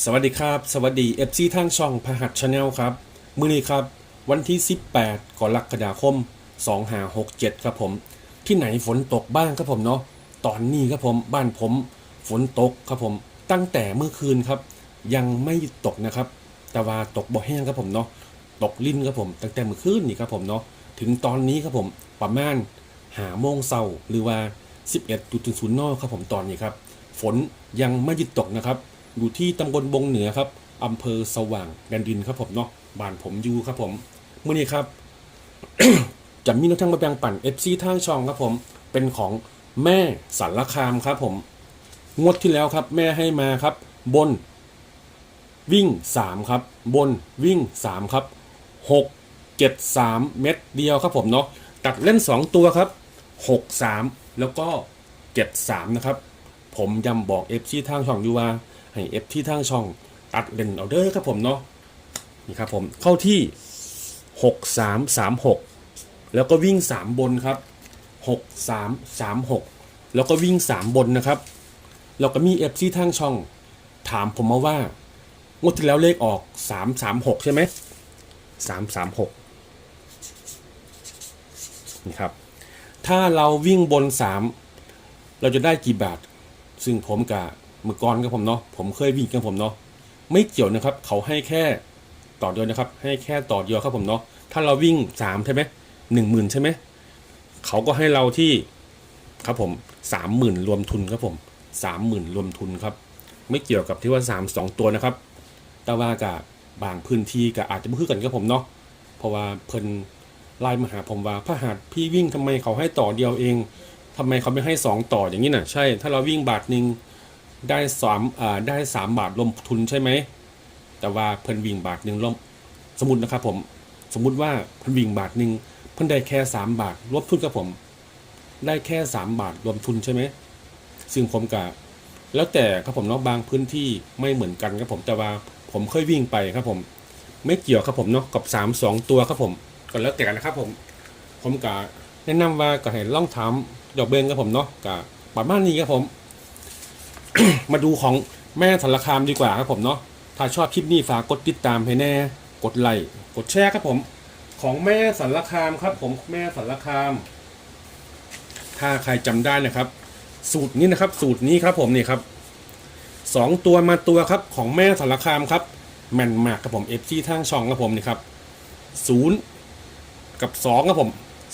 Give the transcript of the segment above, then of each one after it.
สวัสดีครับ สวัสดี FC ทางช่องพหัสชาแนลครับ มื้อนี้ครับ วันที่ 18กรกฎาคม2567 ครับผม ที่ไหนฝนตกบ้างครับผมเนาะตอนนี้ครับผมบ้านผมฝนตกครับผม ตั้งแต่เมื่อคืนครับ ยังไม่ตกนะครับ แต่ว่าตกบ่แห้งครับผมเนาะตกลิ้นครับผม ตั้งแต่เมื่อคืนนี่ครับผมเนาะถึงตอนนี้ครับผมประมาณหาโมงเศร้าหรือว่า 11จุดศูนย์นอกครับผมตอนนี้ครับ ฝนยังไม่หยุดตกนะครับ อยู่ที่ตำบลบงเหนือครับอำเภอสว่างแดนดินครับผมเนาะบ้านผมอยู่ครับผมเมื่อนี้ครับจะมีน้องทั้งมาแบ่งปั่น FC ทางช่องครับผมเป็นของแม่สารคามครับผมงวดที่แล้วครับ แม่ให้มาครับ บน วิ่ง3ครับ บนวิ่ง3ครับ6 7 3เม็ดเดียวครับผมเนาะตัดเล่น2ตัวครับ6 3แล้วก็7 3นะครับ ผมย้ำบอก F ที่ทางช่องอยู่ว่า ให้ F ที่ทางช่องตัดเลนเอาเด้อครับผมเนาะนี่ครับผมเข้าที่ 6 3 3 6 แล้วก็วิ่ง 3 บนครับ 6 3 3 6 แล้วก็วิ่ง 3 บนนะครับแล้วก็มี F ที่ทางช่อง ถามผมมาว่างวดที่แล้วเลขออกสามสามหกใช่ไหมสามสามหกนี่ครับถ้าเราวิ่งบนสามเราจะได้กี่บาท ซึ่งผมกับ เมื่อก่อนกับผมเนาะผมเคยวิ่งกับผมเนาะไม่เกี่ยวนะครับ เขาให้แค่ต่อเดียวนะครับ ให้แค่ต่อเดียวครับผมเนาะถ้าเราวิ่งสามใช่ไหมหนึ่งหมื่นใช่ไหมเขาก็ให้เราที่ครับผมสามหมื่นรวมทุนครับผมสามหมื่นรวมทุนครับ ไม่เกี่ยวกับที่ว่าสามสองตัวนะครับ แต่ว่ากับบางพื้นที่ก็อาจจะไม่คือกันกับผมเนาะเพราะว่าเพิ่นไลน์มาหาผมว่าพระหัสพี่วิ่งทำไมเขาให้ต่อเดียวเองทำไมเขาไม่ให้สองต่ออย่างนี้น่ะ ใช่ถ้าเราวิ่งบาทหนึ่ง ได้สามอ่าได้สามบาทรวมทุนใช่ไหม แต่ว่าเพิ่นวิ่งบาทหนึ่งรวมสมมตินะครับผมสมมุติว่าเพิ่นวิ่งบาทหนึ่งเพิ่นได้แค่สามบาทรวมทุนกับผม ได้แค่สามบาทรวมทุนใช่ไหมซึ่งผมกับแล้วแต่ครับผมเนาะบางพื้นที่ไม่เหมือนกันครับผมแต่ว่าผมเคยวิ่งไปครับผม ไม่เกี่ยวครับผมเนาะกับสามสองตัวครับผมก็แล้วแต่นะครับผม ผมกะแนะนำว่าก็ให้ล่องถามดอกเบงครับผมเนาะกะประมาณนี้ครับผม มาดูของแม่สารคามดีกว่าครับผมเนาะถ้าชอบคลิปนี้ฝากกดติดตามให้แน่ กดไลค์กดแชร์ครับผม ของแม่สารคามครับผมแม่สารคาม ถ้าใครจำได้นะครับ สูตรนี้นะครับ สูตรนี้ครับผมนี่ครับสองตัวมาตัวครับของแม่สารคามครับแม่นมากครับผมเอฟซีทางช่องครับผมนี่ครับศูนย์กับสองครับผม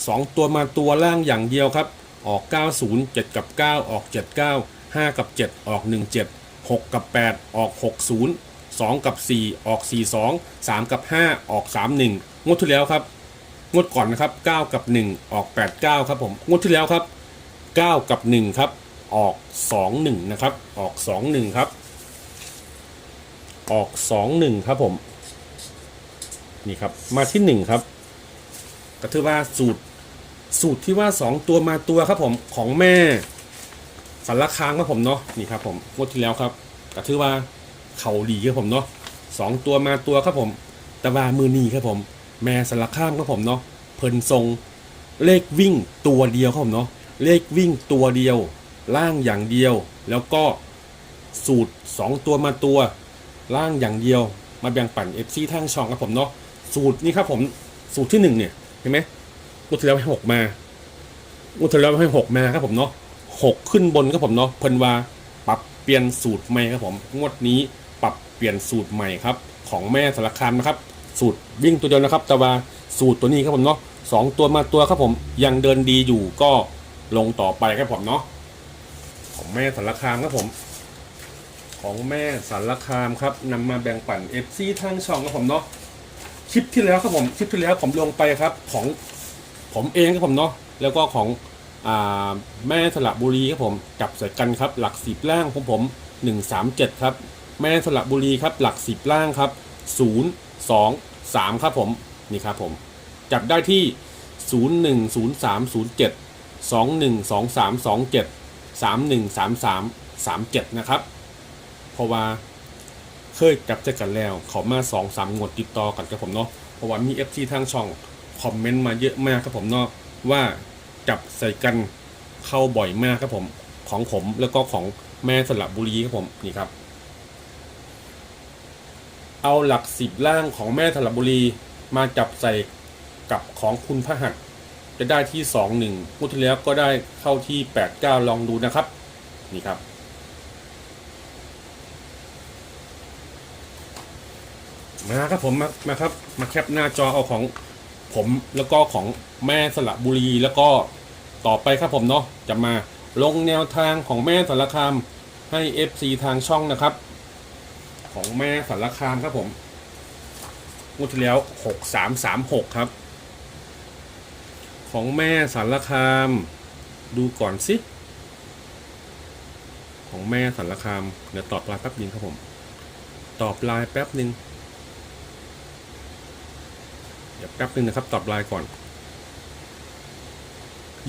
สองตัวมาตัวล่างอย่างเดียวครับ ออก 90 7 กับ 9 ออก 79 5 กับ 7 ออก 17 6 กับ 8 ออก 60 2 กับ 4 ออก 42 3 กับ 5 ออก 31 งวดที่แล้วครับ งวดก่อนนะครับ 9 กับ 1 ออก 89 ครับผม งวดที่แล้วครับ 9 กับ 1 ครับ ออก 2 1 นะครับ ออก 2 1 ครับ ออก 2 1 ครับผม นี่ครับ มาที่ 1 ครับ ก็ถือว่าสูตร สูตรที่ว่า 2 ตัวมาตัวครับผม ของแม่ สารคามครับผมเนาะนี่ครับผมงวดที่แล้วครับก็ถือว่าเข่าดีครับผมเนาะสองตัวมาตัวครับผมแต่ว่ามือนีครับผม แม่สารคามครับผมเนาะเพิ่นทรงเลขวิ่งตัวเดียวครับผมเนาะเลขวิ่งตัวเดียว ล่างอย่างเดียว แล้วก็สูตร 2 ตัวมาตัว ล่างอย่างเดียว มาแบ่งปั่น FC ทางช่องครับผมเนาะสูตรนี้ครับผมสูตรที่หนึ่งเนี่ยเห็นไหมงวดที่แล้วให้หกมางวดที่แล้วให้หกมาครับผมเนาะ หกขึ้นบนครับผมเนาะเพิ่นว่าปรับเปลี่ยนสูตรใหม่ครับผมงวดนี้ปรับเปลี่ยนสูตรใหม่ครับของแม่สารคามนะครับ สูตรวิ่งตัวเดียวนะครับ แต่ว่าสูตรตัวนี้ครับผมเนาะสองตัวมาตัวครับผมยังเดินดีอยู่ก็ลงต่อไปครับผมเนาะของแม่สารคามครับผม ของแม่สารคามครับนำมาแบ่งปัน FC ทางช่องครับผมเนาะคลิปที่แล้วครับผมคลิปที่แล้วผมลงไปครับของผมเองครับผมเนาะแล้วก็ของ แม่สระบุรีครับผมจับใส่กันครับหลักสิบล่างของผมหนึ่งสามเจ็ดครับแม่สระบุรีครับหลักสิบล่างครับศูนย์สองสามครับผมนี่ครับผมจับได้ที่ศูนย์หนึ่งศูนย์สามศูนย์เจ็ดสองหนึ่งสองสามสองเจ็ดสามหนึ่งสามสามสามเจ็ดนะครับ เพราะว่าเคยจับเจอกันแล้วเขามาสองสามงวดติดต่อกันกับผมเนาะเพราะว่ามีเอฟซีทางช่องคอมเมนต์มาเยอะมากครับผมเนาะว่า จับใส่กันเข้าบ่อยมากครับผมของผมแล้วก็ของแม่สระบุรีครับผมนี่ครับ เอาหลักสิบล่างของแม่สระบุรีมาจับใส่กับของคุณพระหัตจะได้ที่สองหนึ่งงวดที่แล้วก็ได้เข้าที่แปดเก้าลองดูนะครับ นี่ครับมาครับผมมามาครับ มาแคปหน้าจอเอาของ ผมแล้วก็ของแม่สระบุรีแล้วก็ต่อไปครับผมเนาะจะมาลงแนวทางของแม่สารคามให้ FC ทางช่องนะครับ ของแม่สารคามครับผมงวดที่แล้วหกสามสามหกครับ ของแม่สารคามดูก่อนสิของแม่สารคามเดี๋ยวตอบไลน์แป๊บนึงครับผม ตอบไลน์แป๊บนึง เดี๋ยวแป๊บนึงนะครับตอบไลน์ก่อน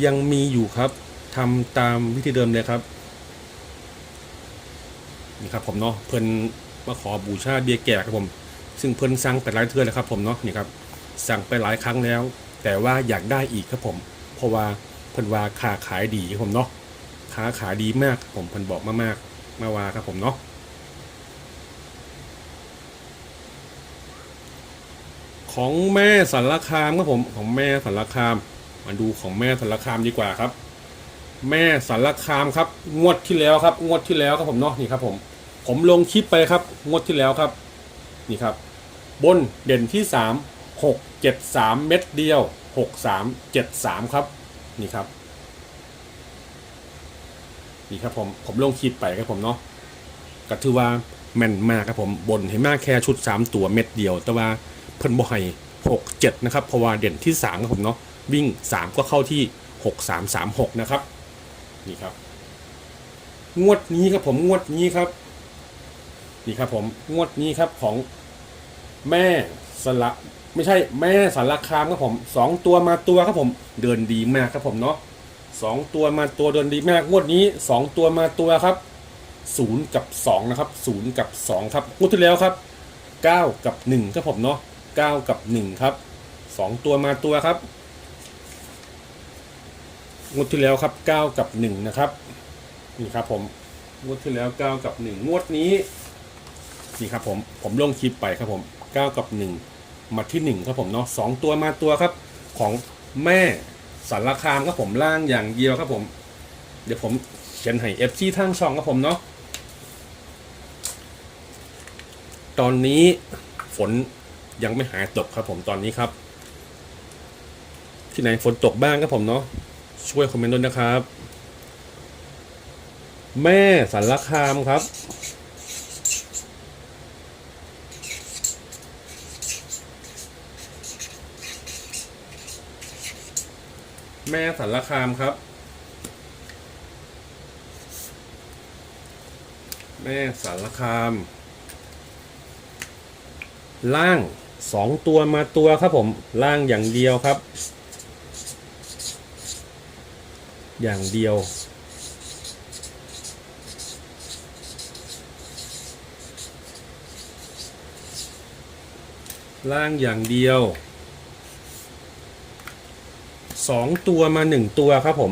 ยังมีอยู่ครับทำตามวิธีเดิมเลยครับนี่ครับผมเนาะเพิ่นมาขอบูชาเบียร์แก่ครับผม ซึ่งเพิ่นสั่งไปหลายเทื่อแล้วครับผมเนาะนี่ครับสั่งไปหลายครั้งแล้ว แต่ว่าอยากได้อีกครับผม เพราะว่าเพิ่นว่าค้าขายดีครับผมเนาะค้าขายดีมากผมเพิ่นบอกมากๆมาว่าครับผมเนาะ ของแม่สารคามครับผมของแม่สารคาม มาดูของแม่สารคามดีกว่าครับ แม่สารคามครับ งวดที่แล้วครับ งวดที่แล้วครับผมเนาะนี่ครับ ผม ผมลงคลิปไปครับ งวดที่แล้วครับ นี่ครับ บนเด่นที่สามหกเจ็ดสามเม็ดเดียวหกสามเจ็ดสามครับ นี่ครับ นี่ครับผมผมลงคลิปไปครับผมเนาะก็ถือว่าแม่นมากครับผมบนให้มากแค่ชุดสามตัวเม็ดเดียว แต่ว่า เพิ่นบ่ให้หกเจ็ดนะครับเพราะว่าเด่นที่สามครับผมเนาะวิ่งสามก็เข้าที่หกสามสามหกนะครับ นี่ครับ งวดนี้ครับผมงวดนี้ครับ นี่ครับผมงวดนี้ครับของแม่สละไม่ใช่แม่สารคามครับผมสองตัวมาตัวครับผมเดินดีมากครับผมเนาะสองตัวมาตัวเดินดีมากงวดนี้สองตัวมาตัวครับศูนย์กับสองนะครับศูนย์กับสองครับงวดที่แล้วครับเก้ากับหนึ่งครับผมเนาะ เก้ากับหนึ่งครับสองตัวมาตัวครับงวดที่แล้วครับเก้ากับหนึ่งนะครับนี่ครับผมงวดที่แล้วเก้ากับหนึ่งงวดนี้นี่ครับผมผมลงคลิปไปครับผมเก้ากับหนึ่งมาที่หนึ่งครับผมเนาะสองตัวมาตัวครับ ของแม่สารคามครับผมล่างอย่างเดียวครับผม เดี๋ยวผมเขียนให้เอฟซีทางช่องครับผมเนาะตอนนี้ฝน ยังไม่หายตกครับผมตอนนี้ครับ ที่ไหนฝนตกบ้างครับผมเนาะช่วยคอมเมนต์ด้วยนะครับ แม่สารคามครับแม่สารคามครับ แม่สารคาม ล่าง สองตัวมาตัวครับผมล่างอย่างเดียวครับ อย่างเดียว ล่างอย่างเดียวสองตัวมาหนึ่งตัวครับผม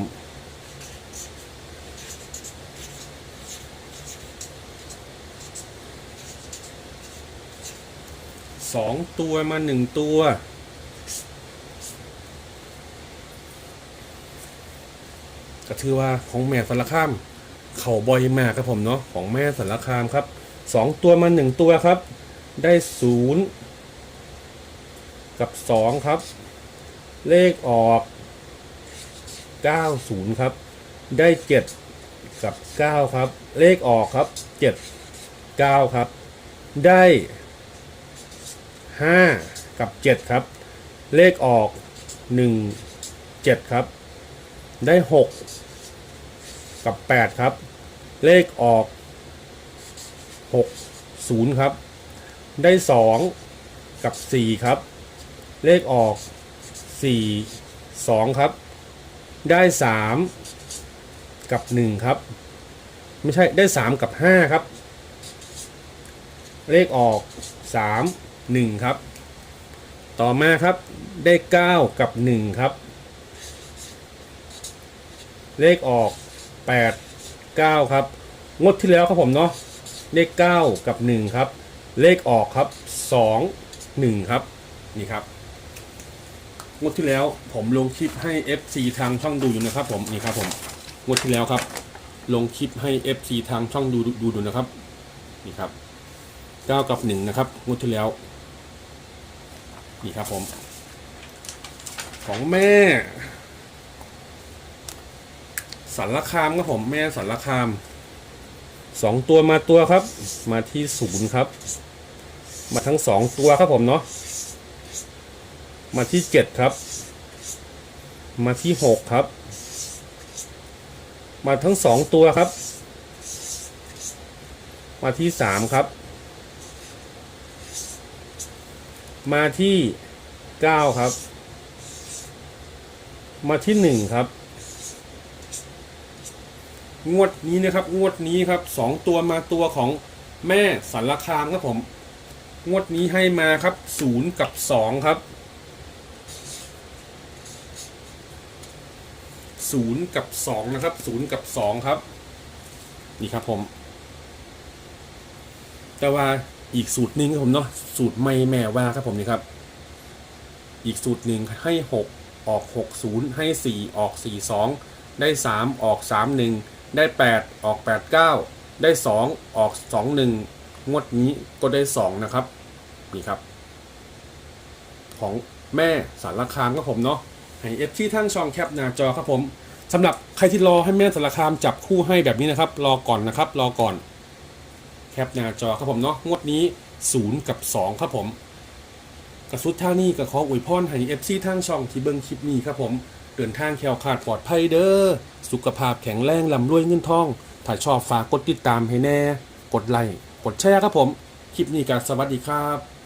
สองตัวมาหนึ่งตัว ก็ถือว่าของแม่สารคาม เข่าบอยมากครับผมเนาะของแม่สารคามครับสองตัวมาหนึ่งตัวครับ ได้ศูนย์กับสองครับ เลขออกเก้าศูนย์ครับ ได้เจ็ดกับเก้าครับ เลขออกครับเจ็ดเก้าครับ ได้ ห้ากับเจ็ดครับ เลขออกหนึ่งเจ็ดครับ ได้หกกับแปดครับ เลขออกหกศูนย์ครับ ได้สองกับสี่ครับ เลขออกสี่สองครับ ได้สามกับหนึ่งครับ ไม่ใช่ได้สามกับห้าครับ เลขออกสามหนึ่งครับ ต่อมาครับได้เก้ากับหนึ่งครับ เลขออกแปดเก้าครับ งดที่แล้วครับผมเนาะเลขเก้ากับหนึ่งครับ เลขออกครับสองหนึ่งครับ นี่ครับ งดที่แล้วผมลงคลิปให้ FC ทางช่องดูอยู่นะครับผมนี่ครับผมงดที่แล้วครับ ลงคลิปให้ FC ทางช่องดูดูดูนะครับนี่ครับเก้ากับหนึ่งนะครับงวดที่แล้ว นี่ครับผม ของแม่สันละคามครับผมแม่สันละคามสองตัวมาตัวครับ มาที่ศูนย์ครับ มาทั้งสองตัวครับผมเนาะมาที่เจ็ดครับ มาที่หกครับ มาทั้งสองตัวครับ มาที่สามครับ มาที่เก้าครับ มาที่หนึ่งครับ งวดนี้นะครับ งวดนี้ครับสองตัวมาตัวของแม่สันละคามครับผม งวดนี้ให้มาครับศูนย์กับสองครับศูนย์กับสองนะครับศูนย์กับสองครับ นี่ครับผม แต่ว่า อีกสูตรหนึ่งครับผมเนาะสูตรไม่แม่ว่าครับผมนี่ครับ อีกสูตรหนึ่งให้หกออกหกศูนย์ให้สี่ออกสี่สองได้สามออกสามหนึ่งได้แปดออกแปดเก้าได้สองออกสองหนึ่งงวดนี้ก็ได้สองนะครับ นี่ครับ ของแม่สารคามครับผมเนาะให้เอฟที่ท่านช่องแคปหน้าจอครับผมสำหรับใครที่รอให้แม่สารคามจับคู่ให้แบบนี้นะครับ รอก่อนนะครับ รอก่อน คปหน้าจอครับผมเนาะงวดนี้ศูนย์กับสองครับผมกระสุดท่านี่ก็ขออวยพรให้เอฟซีทางช่องที่เบิ้งคลิปนี้ครับผม เดินทางแคลวคาดปลอดภัยเด้อสุขภาพแข็งแรงลำรวยเงินทอง ถ้าชอบฝากกดติดตามให้แน่ กดไลค์กดแชร์ครับผม คลิปนี้ก็สวัสดีครับ